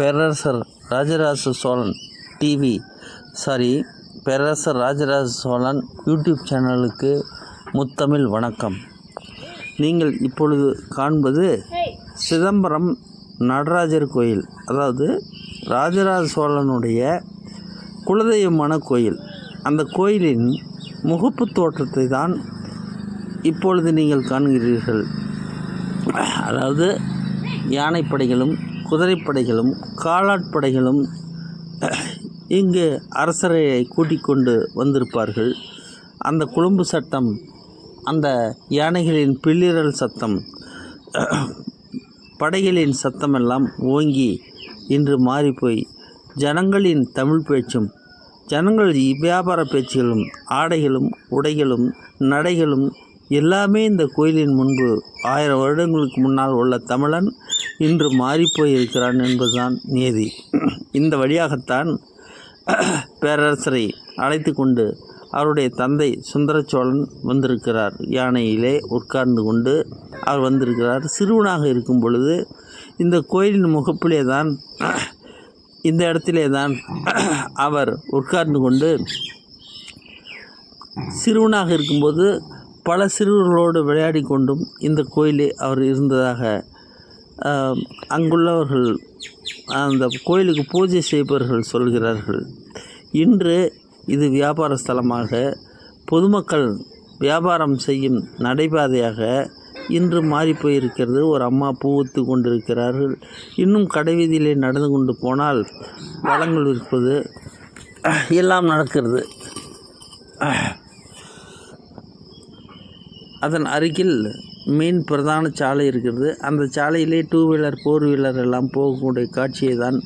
பேரரசர் Rajaraja Cholan TV sorry பேரரசர் Rajaraja Cholan YouTube சேனலுக்கு முத்தமிழ் வணக்கம். நீங்கள் இப்பொழுது காண்பது சிதம்பரம் நடராஜர் கோயில் அதாவது ராஜராஜ சோழனுடைய குலதெய்வமான கோயில். அந்த கோயிலின் முகப்பு தோற்றத்தை தான் இப்பொழுது நீங்கள் காண்கிறீர்கள். அதாவது யானைப்படைகளும் குதிரைப்படைகளும் காலாட்படைகளும் இங்கு அரசரையை கூட்டிக் கொண்டு வந்திருப்பார்கள். அந்த குழும்பு சட்டம் அந்த யானைகளின் பில்லிரல் சத்தம் படைகளின் சத்தமெல்லாம் ஓங்கி இன்று மாறிப்போய் ஜனங்களின் தமிழ் பேச்சும் ஜனங்கள் வியாபார பேச்சுகளும் ஆடைகளும் உடைகளும் நடைகளும் எல்லாமே இந்த கோயிலின் முன்பு. ஆயிரம் வருடங்களுக்கு முன்னால் உள்ள தமிழன் இன்று மாறிப்போய் இருக்கிறான் என்பதுதான் நியதி இந்த வழியாகத்தான் பேரரசரை அழைத்து கொண்டு அவருடைய தந்தை சுந்தர சோழன் வந்திருக்கிறார். யானையிலே உட்கார்ந்து கொண்டு அவர் வந்திருக்கிறார். சிறுவனாக இருக்கும் பொழுது இந்த கோயிலின் முகப்பிலே தான் இந்த இடத்திலே தான் அவர் உட்கார்ந்து கொண்டு சிறுவனாக இருக்கும்போது பல சிறுவர்களோடு விளையாடி கொண்டும் இந்த கோயிலே அவர் இருந்ததாக அங்குள்ளவர்கள் அந்த கோயிலுக்கு பூஜை செய்பவர்கள் சொல்கிறார்கள். இன்று இது வியாபார ஸ்தலமாக பொதுமக்கள் வியாபாரம் செய்யும் நடைபாதையாக இன்று மாறிப்போயிருக்கிறது. ஒரு அம்மா பூவித்து கொண்டிருக்கிறார்கள். இன்னும் கடைவீதியிலே நடந்து கொண்டு போனால் பழங்கள் விற்பது எல்லாம் நடக்கிறது. அதன் அருகில் மீன் பிரதான சாலை இருக்கிறது. அந்த சாலையிலே டூ வீலர் ஃபோர் வீலர் எல்லாம் போகக்கூடிய காட்சியை தான்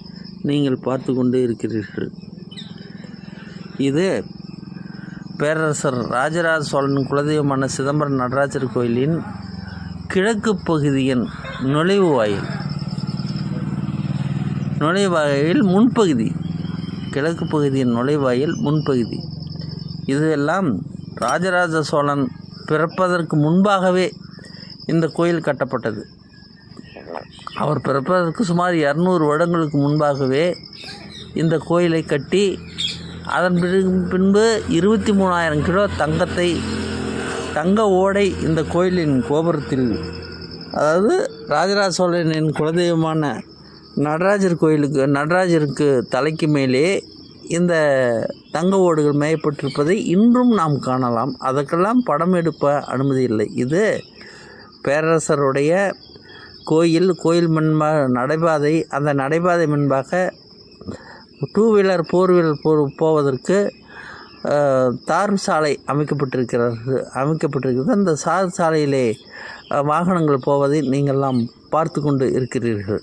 நீங்கள் பார்த்து கொண்டு இருக்கிறீர்கள். இது பேரரசர் ராஜராஜ சோழன் குலதெய்வமான சிதம்பரம் நடராஜர் கோயிலின் கிழக்கு பகுதியின் நுழைவு வாயில். நுழைவாயில் முன்பகுதி. கிழக்கு பகுதியின் நுழைவாயில் முன்பகுதி. இதெல்லாம் ராஜராஜ சோழன் பிறப்பதற்கு முன்பாகவே இந்த கோயில் கட்டப்பட்டது. அவர் பிறப்பதற்கு சுமார் இரநூறு வருடங்களுக்கு முன்பாகவே இந்த கோயிலை கட்டி அதன் பின்பு இருபத்தி மூணாயிரம் கிலோ தங்கத்தை தங்க ஓடை இந்த கோயிலின் கோபுரத்தில் அதாவது ராஜராஜ சோழனின் குலதெய்வமான நடராஜர் கோயிலுக்கு நடராஜருக்கு தலைக்கு மேலே இந்த தங்க ஓடுகள் மேயப்பட்டிருப்பதை இன்றும் நாம் காணலாம். அதற்கெல்லாம் படம் எடுப்ப அனுமதி இல்லை. இது பேரரசருடைய கோயில் கோயில் முன்பாக நடைபாதை அந்த நடைபாதை முன்பாக டூ வீலர் ஃபோர் வீலர் போ போவதற்கு தார் சாலை அமைக்கப்பட்டிருக்கிறது அமைக்கப்பட்டிருக்கிறது. அந்த சார் சாலையிலே வாகனங்கள் போவதை நீங்கள்லாம் பார்த்து கொண்டு இருக்கிறீர்கள்.